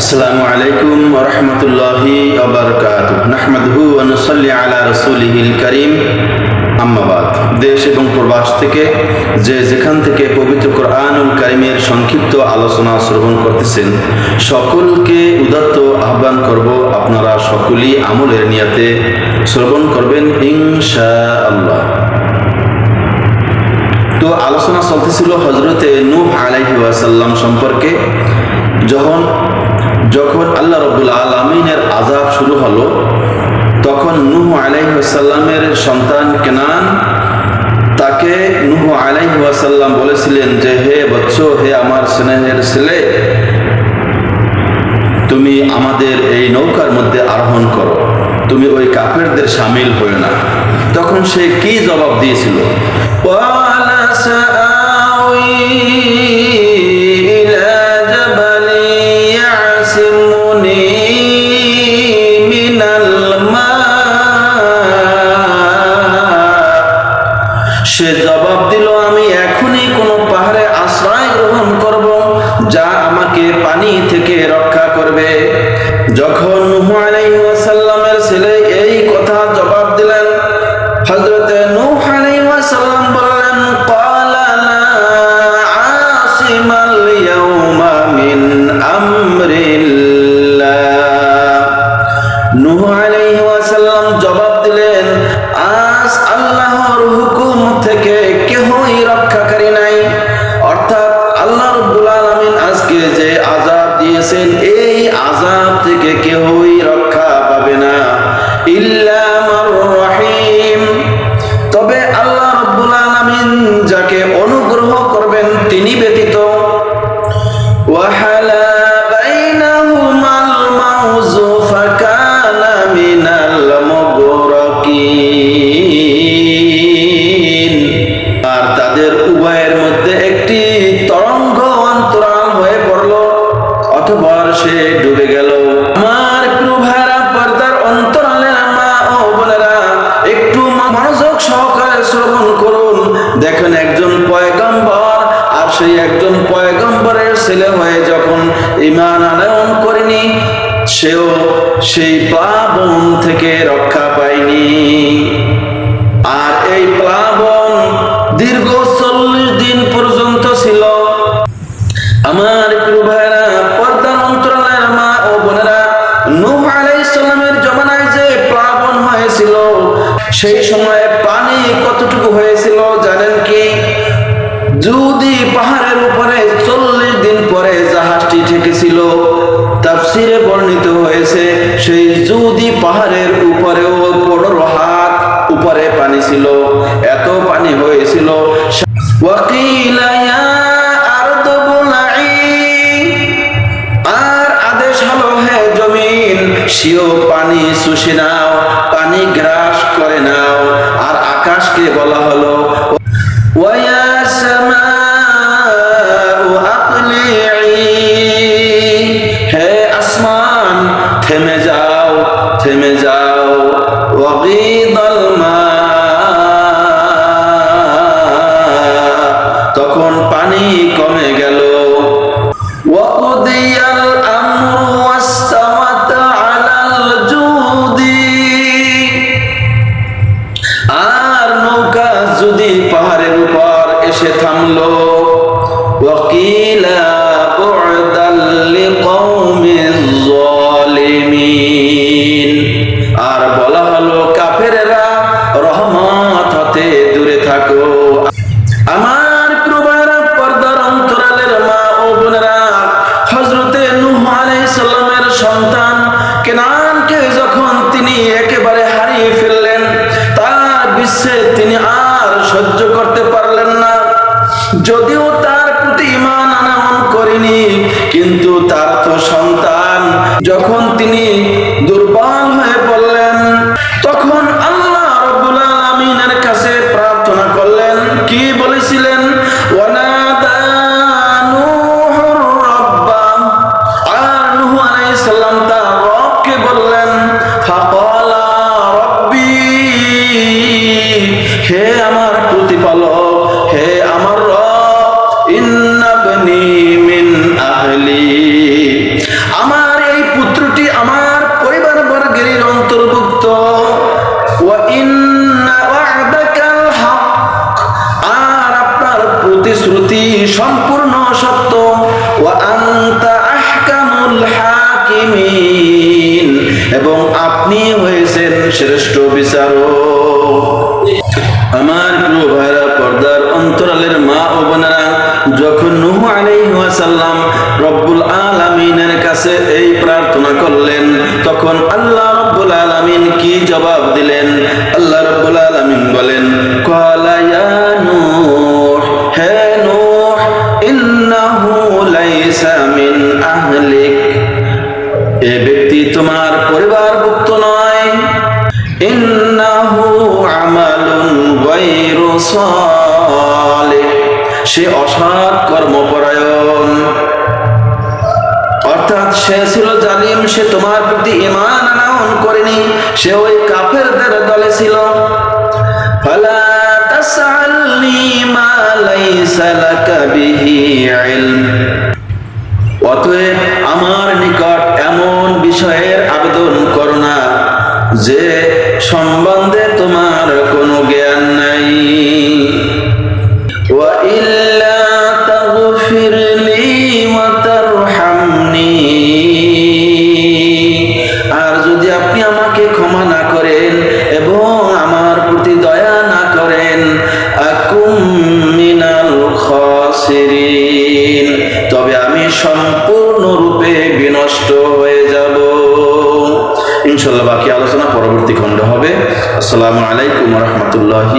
আসসালামু আলাইকুম রহমতুল্লাহি আবরকাত নাহমাদহু অনুসল্লি আলা রসুলিহিল করিম। আম্মাবাদ দেশ এবং প্রবাস থেকে যে যেখান থেকে পবিত্র কোরআনুল করিমের সংক্ষিপ্ত আলোচনা শ্রবণ করতেছেন, সকলকে উদাত্ত আহ্বান করব আপনারা সকলেই আমলের নিয়াতে শ্রবণ করবেন ইনশা আল্লাহ তো আলোচনা চলতেছিল হজরতে নূহ আলাইহি ওয়াসাল্লাম সম্পর্কে, যখন যখন আল্লাহ রবুল আলমিনের আজাব শুরু হলো, তখন নুহ আলাইসাল্লামের সন্তান কেনান, তাকে নুহ আলাইসাল্লাম বলেছিলেন যে, হে বৎস হে আমার স্নেহের ছেলে, তুমি আমাদের এই নৌকার মধ্যে আরোহণ করো। তুমি ওই কাপেরদের সামিল হয়ে না। তখন সে কি জবাব দিয়েছিল? ওয়ালা সাআউই সে জবাব দিল দিয়েছেন এই আজাব থেকে কেউই রক্ষা পাবে না ইল্লাম মার রহিম। তবে আল্লাহ রব্বুল আলামিন যাকে অনুগ্রহ করবেন, তিনি ব্যতীত শ্রবণ করুন। দেখেন একজন পয়গম্বর আর সেই একজন পয়গম্বরের ছেলে হয়ে যখন ইমান আনয়ন করেনি, সেও সেই প্লাবন থেকে রক্ষা পায়নি। আর এই প্লাবন দীর্ঘ চল্লিশ দিন পর্যন্ত ছিল। আমার প্রিয় ভাইরা পর্দার অন্তরালের মা ও বোনেরা, নূহ আলাইহিস সালামের জমানায় যে প্লাবন হয়েছিল, সেই সময়ে পানি কতটুকু হয়েছিল জানেন কি? যদি পাহাড়ের উপরে চল্লিশ দিন পরে জাহাজটি ঠেকেছিল, তাফসিরে বর্ণিত হয়েছে, সেই যদি পাহাড়ের উপরেও পনেরো হাত উপরে পানি ছিল, এত পানি হয়েছিল। আর আদেশ হলো, হে জমিন, সিও পানি শুষে নাও, পানি গ্রাস বলা হলো ওয়া যদি পাহাড়ের উপর এসে থামলো ওয়াকিলা আর বলা হলো কাফেরেরা রহমত হতে দূরে থাকো যখন তিনি সত্য এবং আপনি হয়েছেন শ্রেষ্ঠ বিচারক। আমার প্রিয় পর্দার অন্তরালের মা ও বোনেরা, যখন নুহ আলাইহি ওয়াসাল্লাম রব্বুল আলামিনের কাছে এই প্রার্থনা করলেন, তখন আল্লাহ রব্বুল আলামিন কি জবাব দিলেন? ইন্নাহু আমালুন গায়রু সালিহ। সে অসৎ কর্মপরায়ণ। অর্থাৎ সে ছিল জালিম, সে তোমার প্রতি ইমান আনায়ন করেনি, সে ওই কাফেরদের দলে ছিল। ফালা তাসআলনি মা লাইসা লাকা বিহি ইলম। অতএব আমার নিকট এমন বিষয়ের আবেদন করো না যে সম্বন্ধে তোমার কোনো জ্ঞান নাই وإلا تغفر لي وترحمني আর যদি আপনি আমাকে ক্ষমা না করেন এবং আমার প্রতি দয়া না করেন আকুম মিনাল খাসিরিন তবে আমি সম্পূর্ণরূপে বিনষ্ট হয়ে যাব ইনশাল্লাহ বাকি আলোচনা পরবর্তী খণ্ড হবে। আসসালামু আলাইকুম রহমতুল্লাহি